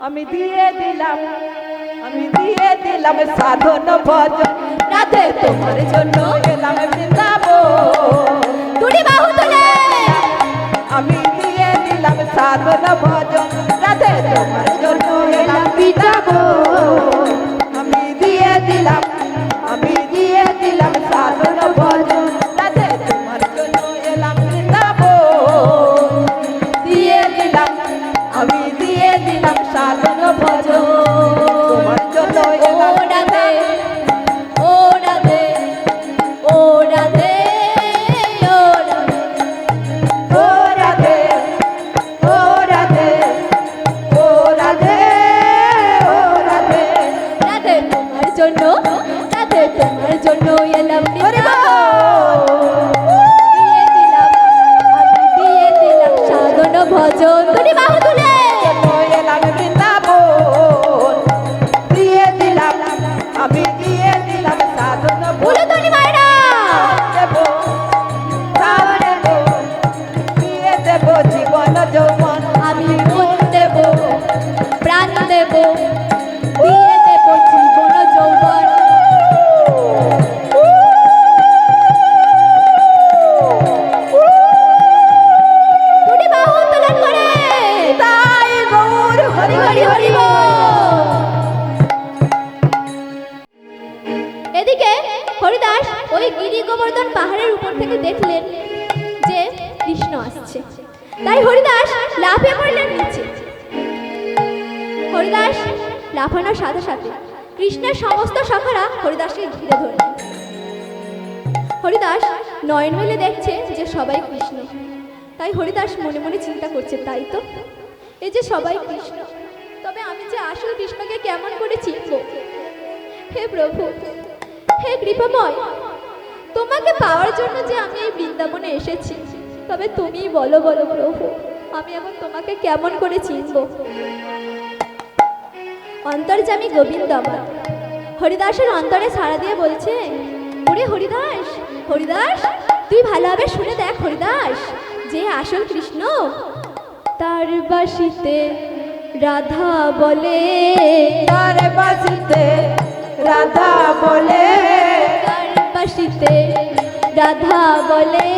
আমি দিয়ে দিলাম আমি দিয়ে দিলাম সাধন ভজন। রাধে তোমার জন্য এলাম বৃন্দাবন। দুটি বাহু তুলে। আমি দিয়ে দিলাম সাধন ভজন। রাধে তোমার জন্য এলাম বৃন্দাবন। আমি দিয়ে দিলাম আমি দিয়ে দিলাম সাধন ভজন। রাধে তোমার জন্য এলাম বৃন্দাবন। দিয়ে দিলাম আমি ভজন। দুটি বাহু তুলে লাফানোর সাথে সাথে কৃষ্ণের সমস্ত শাখারা হরিদাসকে ঘিরে ধরলেন হরিদাস নয়ন মেলে দেখছে যে সবাই কৃষ্ণ। তাই হরিদাস মনে মনে চিন্তা করছে, তাই তো? এই যে সবাই কৃষ্ণ, তবে আমি যে আসল কৃষ্ণকে কেমন করে চিনব? হে প্রভু, হে কৃপাময়, তোমাকে পাওয়ার জন্য যে আমি এই বৃন্দাবনে এসেছি, তবে তুমিই বলো বলো প্রভু, আমি এখন তোমাকে কেমন করে চিনব? অন্তর্জামী গোবিন্দ হরিদাসের অন্তরে সাড়া দিয়ে বলছে ওরে হরিদাস হরিদাস তুই ভালোভাবে শুনে দেখ হরিদাস যে আসল কৃষ্ণ। তার বাসিতে রাধা বলে তার বাসিতে রাধা বলে তার বাসিতে রাধা বলে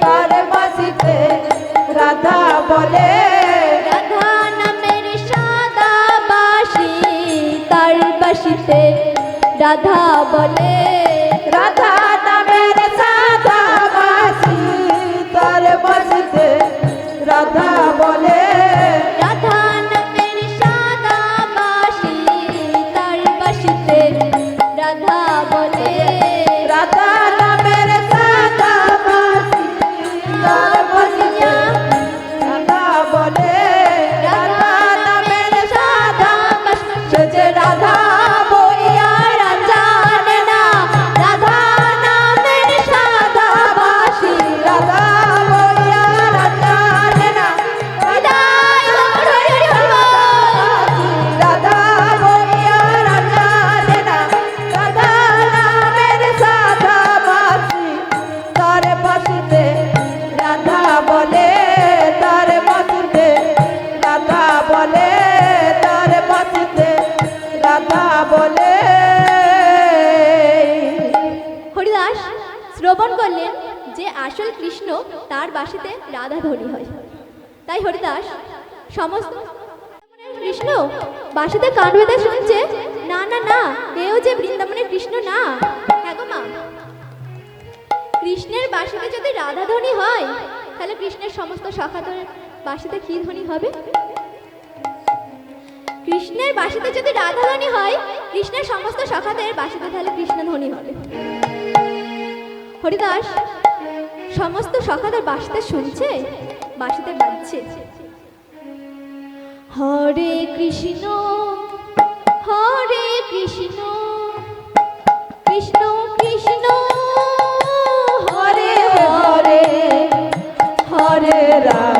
তার বাসিতে রাধা বলে। রাধা বলে রাধা আসল কৃষ্ণ তার বাসিতে রাধা ধনী হয়। তাই হরিদাস সমস্ত কৃষ্ণ, বাসিতে কান বেঁধে শুনছে, না না না এও যে বৃন্দাবনের কৃষ্ণ না। হ্যাঁ মা। কৃষ্ণের বাসিতে যদি রাধা ধনী হয়, তাহলে কৃষ্ণের সমস্ত শাখাদের বাসিতে কি ধ্বনি হবে? কৃষ্ণের বাসিতে যদি রাধা ধনী হয়, কৃষ্ণের সমস্ত শাখাদের বাসিতে তাহলে কৃষ্ণ ধ্বনি হবে। হরিদাস সমস্ত শাখাদের বাসিতে শুনছে? বাসিতে বাজছে হরে কৃষ্ণ হরে কৃষ্ণ কৃষ্ণ কৃষ্ণ, হরে হরে হরে রাম।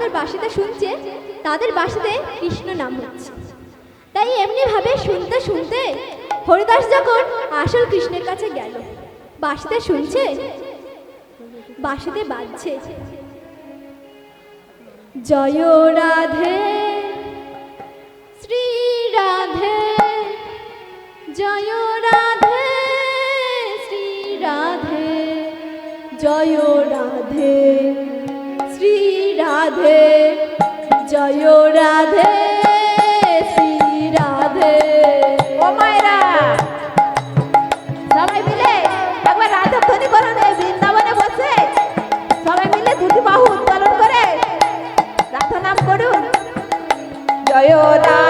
এলাকার বাসিন্দা শুনছে, তাদের বাসিতে কৃষ্ণ নাম হচ্ছে। তাই এমনি ভাবে শুনতে শুনতে হরিদাস যখন আসল কৃষ্ণের কাছে গেল বাসিতে শুনছে বাসিতে বাজছে। জয় রাধে জয় রাধে শ্রী রাধে। ও মায়েরা। সবাই মিলে একবার রাধা ধ্বনি করুন এই বৃন্দাবনে বসে সবাই মিলে দুটি বাহু উত্তোলন করে রাধা নাম করুন। জয় রাধে।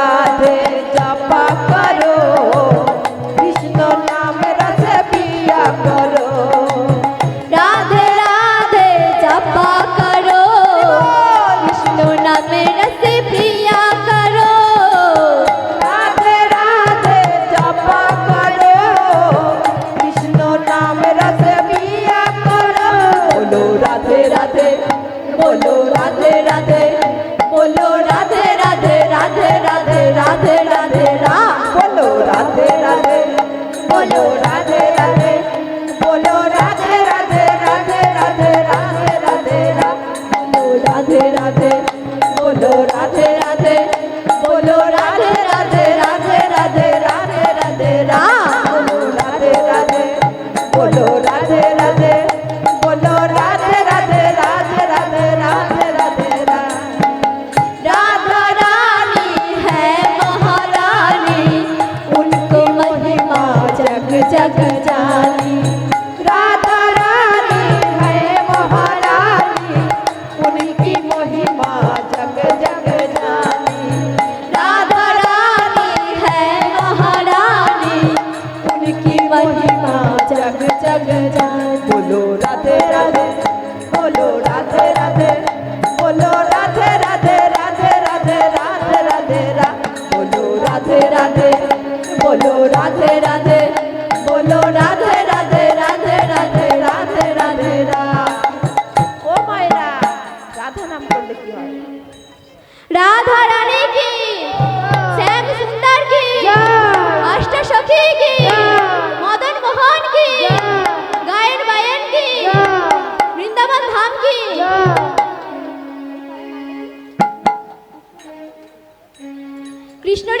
রাধে চাপা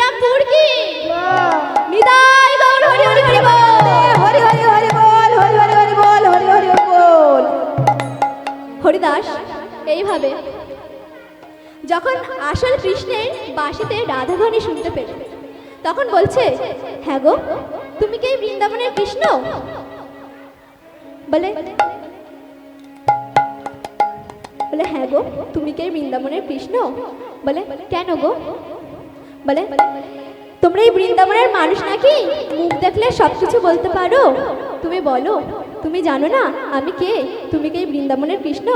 কৃষ্ণরামপুর কি? নিতাই গৌর হরি হরি হরি বল। হরি হরি হরি বল হরি হরি হরি বল হরি হরি হরি বল। হরিদাস এইভাবে। যখন আসল কৃষ্ণের বাঁশিতে রাধাধ্বনি শুনতে পেল তখন বলছে হ্যাঁ গো তুমি কি বৃন্দাবনের কৃষ্ণ? বলে বলে হ্যাঁ গো তুমি কি বৃন্দাবনের কৃষ্ণ? বলে কেন গো? বলে, তোমরা এই বৃন্দাবনের মানুষ নাকি? মুখ দেখলে সব কিছু বলতে পারো। তুমি বলো, তুমি জানো না আমি কে? তুমি কি বৃন্দাবনের কৃষ্ণ?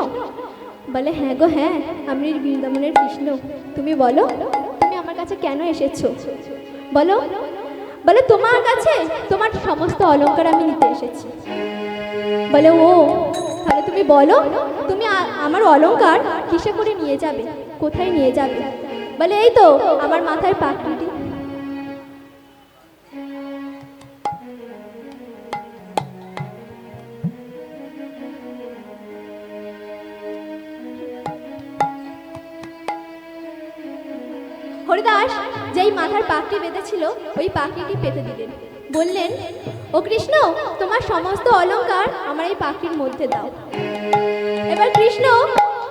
বলে হ্যাঁ গো হ্যাঁ আমি বৃন্দাবনের কৃষ্ণ। তুমি বলো, তুমি আমার কাছে কেন এসেছ? বলো, বলে, তোমার কাছে তোমার সমস্ত অলংকার আমি নিতে এসেছি। বলে, ও, তাহলে তুমি বলো, তুমি আমার অলংকার কিসে করে নিয়ে যাবে? কোথায় নিয়ে যাবে? বলে, এই তো, আমার মাথায় পাকড়িটি হরিদাস যেই মাথার পাকটি বেঁধেছিল, ওই পাকড়িটি পেতে দিলেন। বললেন, ও কৃষ্ণ, তোমার সমস্ত অলংকার আমার এই পাকড়ির মধ্যে দাও। এবার কৃষ্ণ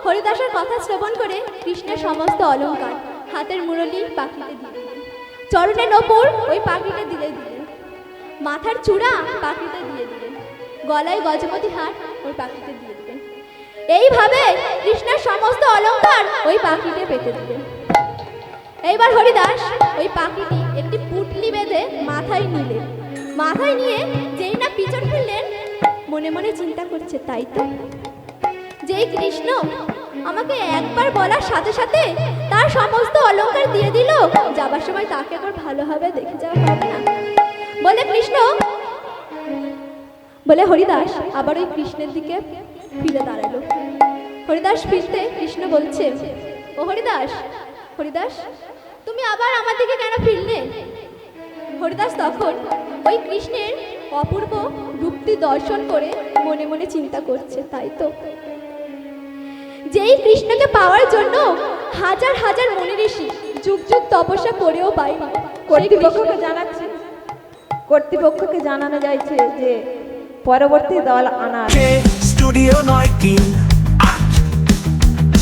হরিদাসের কথা শ্রবণ করে কৃষ্ণের সমস্ত অলংকার হাতের মুরলি পাখিতে দিলেন চরণের ওপর ওই পাখিটা দিলে দিলেন মাথার চূড়া পাখিতে দিয়ে দিলেন গলায় গজপতি হাট ওই পাখিতে দিয়ে দিলেন এইভাবে কৃষ্ণের সমস্ত অলংকার ওই পাখিতে পেতে দিলেন এইবার হরিদাস ওই পাখিটি একটি পুটলি বেঁধে মাথায় নিলেন মাথায় নিয়ে যেই না পিছন ফেললেন, মনে মনে চিন্তা করছে, তাই তো? যেই কৃষ্ণ আমাকে একবার বলার সাথে সাথে তার সমস্ত অলংকার দিয়ে দিল। যাবার সময় তাকে একবার ভালোভাবে দেখে যাওয়া হবে না। বলে, কৃষ্ণ। বলে, হরিদাস, আবার ওই কৃষ্ণের দিকে ফিরে দাঁড়াল। হরিদাস ফিরতে কৃষ্ণ বলছে, ও হরিদাস হরিদাস, তুমি আবার আমার দিকে কেন ফিরলে? হরিদাস তখন ওই কৃষ্ণের অপূর্ব রূপটি দর্শন করে মনে মনে চিন্তা করছে, তাই তো? যেই কৃষ্ণকে পাওয়ার জন্য হাজার হাজার মনি ঋষি যুগ যুগ তপস্যা করেও পাই কর্তৃপক্ষকে জানাচ্ছে। কর্তৃপক্ষকে জানানো যাচ্ছে যে পরবর্তী দল আনা স্টুডিও নয় কি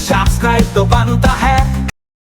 সাবস্ক্রাইব তো বানতা Panta